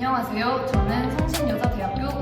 안녕하세요. 저는 성신여자대학교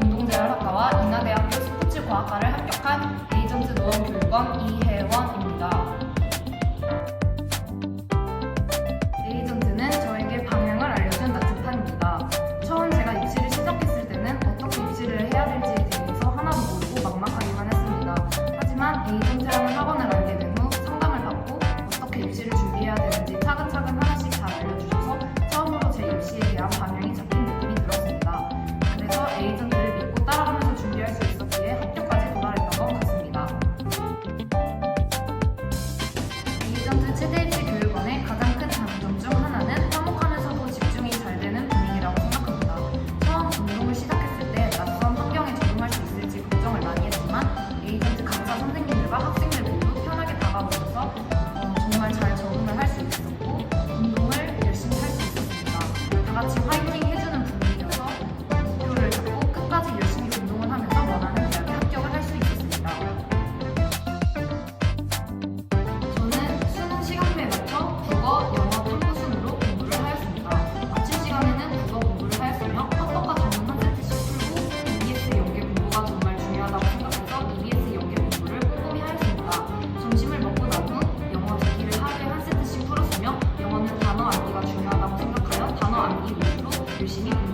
旅行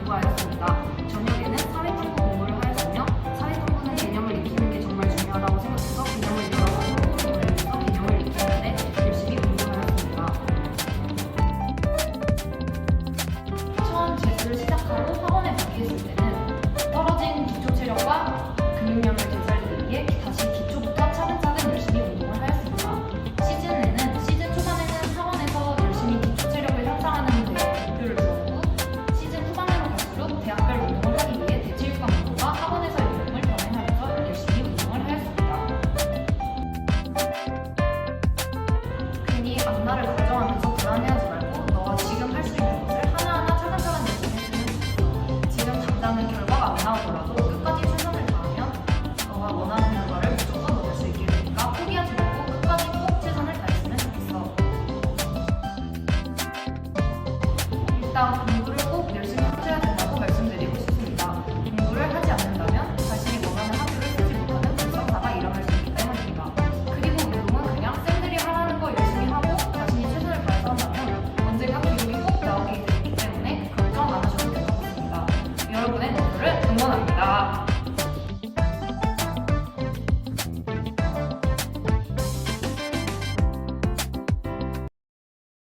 전날을 걱정하면서 불안해하지 말고 너가 지금 할 수 있는 것을 하나하나 차근차근 진행했으면 좋겠어. 지금 당장은 결과가 안 나오더라도 끝까지 최선을 다하면 너가 원하는 결과를 무조건 얻을 수 있게 되니까 포기하지 말고 끝까지 꼭 최선을 다했으면 좋겠어. 일단